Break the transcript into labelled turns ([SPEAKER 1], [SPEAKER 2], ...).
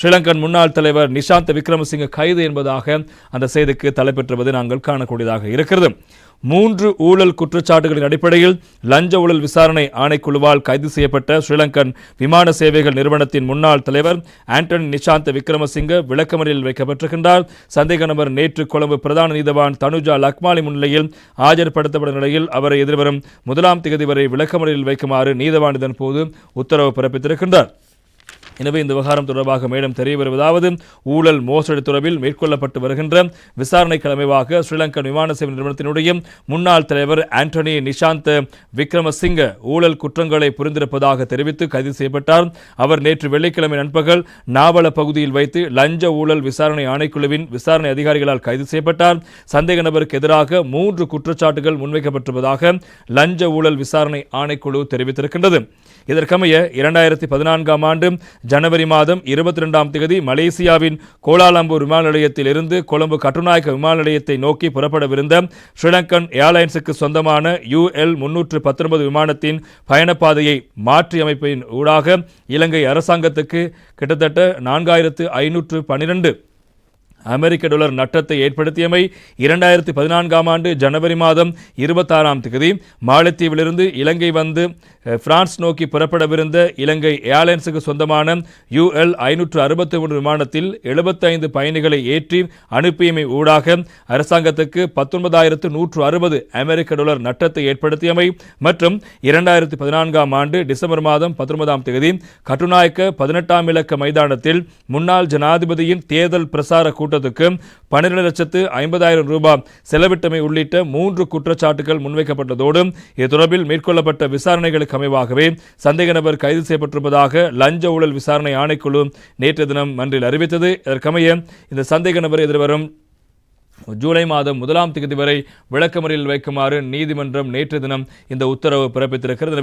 [SPEAKER 1] ஸ்ரீலங்கன் முன்னாள் தலைவர் நிஷாந்த் விக்ரமசிங்க கைது என்பதாக அந்த செய்திக்கு தலைப்பெற்றுவது நாங்கள் காணக்கூடியதாக இருக்கிறது. மூன்று ஊழல் குற்றச்சாட்டுகளின் அடிப்படையில் லஞ்ச ஊழல் விசாரணை ஆணைக்குழுவால் கைது செய்யப்பட்ட ஸ்ரீலங்கன் விமான சேவைகள் நிறுவனத்தின் முன்னாள் தலைவர் ஆண்டனி நிஷாந்த் விக்ரமசிங்க விளக்கமறியில் வைக்கப்பட்டிருக்கின்றார். சந்தேக நபர் நேற்று கொழும்பு பிரதான நீதவான் தனுஜா லக்மாலி முன்னிலையில் ஆஜர்படுத்தப்படும் நிலையில் அவரை எதிர்வரும் முதலாம் தேதி வரை விளக்கமறியில் வைக்குமாறு நீதவான் இதன் போது உத்தரவு பிறப்பித்திருக்கின்றார். எனவே இந்த விவகாரம் தொடர்பாக மேலும் தெரிய வருவதாவது ஊழல் மோசடி தொடர்பில் மேற்கொள்ளப்பட்டு வருகின்ற விசாரணை கிழமைவாக ஸ்ரீலங்கன் விமான சேவை நிறுவனத்தினுடைய முன்னாள் தலைவர் ஆண்டனி நிஷாந்த் விக்ரமசிங்க ஊழல் குற்றங்களை புரிந்திருப்பதாக தெரிவித்து கைது செய்யப்பட்டார். அவர் நேற்று வெள்ளிக்கிழமை நண்பகல் நாவல பகுதியில் வைத்து லஞ்ச ஊழல் விசாரணை ஆணைக்குழுவின் விசாரணை அதிகாரிகளால் கைது செய்யப்பட்டார். சந்தேக நபருக்கு எதிராக மூன்று குற்றச்சாட்டுகள் முன்வைக்கப்பட்டிருப்பதாக லஞ்ச ஊழல் விசாரணை ஆணைக்குழு தெரிவித்திருக்கின்றது. இதற்கமைய இரண்டாயிரத்தி பதினான்காம் ஆண்டு ஜனவரி மாதம் இருபத்தி ரெண்டாம் தேதி மலேசியாவின் கோலாலம்பூர் விமான நிலையத்தில் இருந்து கொழும்பு கட்டுநாயக்க விமான நிலையத்தை நோக்கி புறப்படவிருந்த ஸ்ரீலங்கன் ஏர்லைன்ஸுக்கு சொந்தமான யுஎல் முன்னூற்று பத்தொன்பது விமானத்தின் பயணப்பாதையை மாற்றியமைப்பின் ஊடாக இலங்கை அரசாங்கத்துக்கு கிட்டத்தட்ட நான்காயிரத்து ஐநூற்று பன்னிரண்டு அமெரிக்க டாலர் நட்டத்தை ஏற்படுத்தியமை இரண்டாயிரத்தி பதினான்காம் ஆண்டு ஜனவரி மாதம் இருபத்தாறாம் தேதி மாலத்தீவிலிருந்து இலங்கை வந்து பிரான்ஸ் நோக்கி புறப்படவிருந்த இலங்கை ஏர்லைன்ஸுக்கு சொந்தமான யுஎல் ஐநூற்று அறுபத்தி மூன்று விமானத்தில் எழுபத்தைந்து பயணிகளை ஏற்றி அனுப்பியமை ஊடாக அரசாங்கத்துக்கு பத்தொன்பதாயிரத்து நூற்று அறுபது அமெரிக்க டாலர் நட்டத்தை ஏற்படுத்தியமை மற்றும் இரண்டாயிரத்தி பதினான்காம் ஆண்டு டிசம்பர் மாதம் பத்தொன்பதாம் தேதி கட்டுநாயக்க பதினெட்டாம் இலக்க மைதானத்தில் முன்னாள் ஜனாதிபதியின் தேர்தல் பிரசார கூட்டத்துக்கு பன்னிரண்டு லட்சத்து ஐம்பதாயிரம் ரூபாய் செலவிட்டமை உள்ளிட்ட மூன்று குற்றச்சாட்டுகள் முன்வைக்கப்பட்டதோடு இது தொடர்பில் மேற்கொள்ளப்பட்ட விசாரணைகளுக்கு அமைவாகவே சந்தேக நபர் கைது செய்யப்பட்டிருப்பதாக லஞ்ச ஊழல் விசாரணை ஆணைக்குழு நேற்று தினம் மன்றில் அறிவித்தது. இதற்கமைய இந்த சந்தேக நபர் எதிர்வரும் ஜூலை மாதம் முதலாம் தேதி வரை விளக்கமறியில் வைக்குமாறு நீதிமன்றம் நேற்று தினம் இந்த உத்தரவு பிறப்பித்திருக்கிறது.